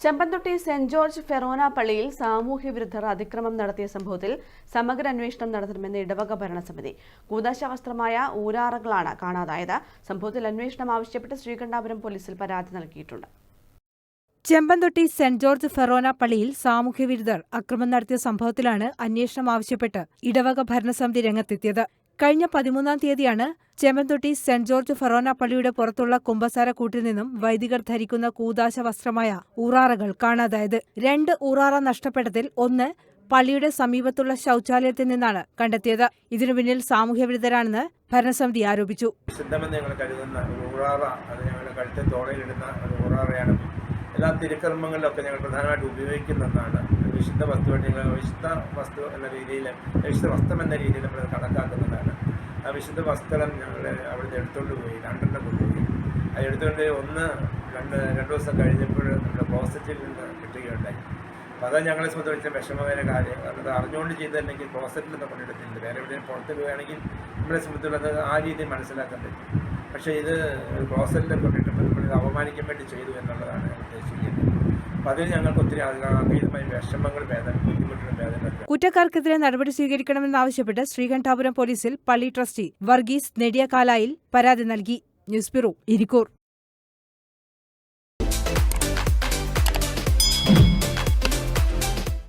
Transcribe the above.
Chempanthotti saint George forane പള്ളിയിൽ സാമൂഹ്യ വിരുദ്ധർ അതിക്രമം നടത്തിയ സംഭവത്തിൽ സമഗ്ര അന്വേഷണം നടത്തണമെന്ന് ഇടവക ഭരണസമിതി. കൂതാശ വസ്ത്രമായ ഊരാറുകളാണ് കാണാതായത്. സംഭവത്തിൽ അന്വേഷണം ആവശ്യപ്പെട്ട് ശ്രീകണ്ഠാപുരം പോലീസിൽ പരാതി നൽകിയിട്ടുണ്ട്. ചെമ്പന്തൊട്ടി സെന്റ് ജോർജ് ഫെറോന പള്ളിയിൽ സാമൂഹ്യവിരുദ്ധർ അക്രമം നടത്തിയ സംഭവത്തിലാണ് അന്വേഷണം ആവശ്യപ്പെട്ട് ഇടവക ഭരണസമിതി രംഗത്തെത്തിയത്. കഴിഞ്ഞ പതിമൂന്നാം തീയതിയാണ് ചെമ്പന്തൊട്ടി സെന്റ് ജോർജ് ഫെറോന പള്ളിയുടെ പുറത്തുള്ള കുമ്പസാര കൂട്ടിൽ നിന്നും വൈദികർ ധരിക്കുന്ന കൂതാശ വസ്ത്രമായ ഊറാറകൾ കാണാതായത്. രണ്ട് ഊറാറ നഷ്ടപ്പെട്ടതിൽ ഒന്ന് പള്ളിയുടെ സമീപത്തുള്ള ശൗചാലയത്തിൽ നിന്നാണ് കണ്ടെത്തിയത്. ഇതിനു പിന്നിൽ സാമൂഹ്യ വിരുദ്ധരാണെന്ന് ഭരണസമിതി ആരോപിച്ചു. ഞങ്ങൾ കരുതുന്ന എല്ലാ തിരുക്കർമ്മങ്ങളിലൊക്കെ ഞങ്ങൾ പ്രധാനമായിട്ട് ഉപയോഗിക്കുന്നതാണ്. വിശുദ്ധ വസ്തുവായിട്ട് വിശുദ്ധ വസ്തു എന്ന രീതിയിൽ വിശുദ്ധ വസ്ത്രം എന്ന രീതിയിൽ നമ്മൾ കണക്കാക്കുന്നതാണ് ആ വിശുദ്ധ വസ്ത്രം ഞങ്ങൾ അവിടുന്ന് എടുത്തുകൊണ്ട് പോയി രണ്ടെണ്ണം കൊണ്ടുപോയി അത് എടുത്തുകൊണ്ട് ഒന്ന് രണ്ട് രണ്ട് ദിവസം കഴിഞ്ഞപ്പോൾ നമ്മുടെ ക്ലോസറ്റിൽ നിന്ന് കിട്ടുകയുണ്ടായി. അപ്പോൾ അതാണ് ഞങ്ങളെ സംബന്ധിച്ച വിഷമകര കാര്യം. കാരണം അത് അറിഞ്ഞുകൊണ്ട് ചെയ്തില്ലെങ്കിൽ ക്ലോസറ്റിൽ നിന്ന് കൊണ്ടെടുത്തില്ല വേറെ എവിടെയും പുറത്ത് പോവുകയാണെങ്കിൽ നമ്മളെ സംബന്ധിച്ചുള്ളത് ആ രീതിയിൽ മനസ്സിലാക്കാൻ പറ്റും. പക്ഷേ ഇത് ക്ലോസറ്റിൽ കൊണ്ടിട്ട് നമ്മളിത് അപമാനിക്കാൻ വേണ്ടി ചെയ്തു എന്നുള്ളതാണ് ഉദ്ദേശിക്കുന്നത്. അപ്പോൾ അതിൽ ഞങ്ങൾക്ക് ഒത്തിരി അഗീതമായ വിഷമങ്ങൾ വേദന ബുദ്ധിമുട്ടുകൾ കുറ്റക്കാർക്കെതിരെ നടപടി സ്വീകരിക്കണമെന്നാവശ്യപ്പെട്ട് ശ്രീകണ്ഠാപുരം പോലീസിൽ പള്ളി ട്രസ്റ്റി വർഗീസ് നെടിയകാലായിൽ പരാതി നൽകി. News bureau Irikkur.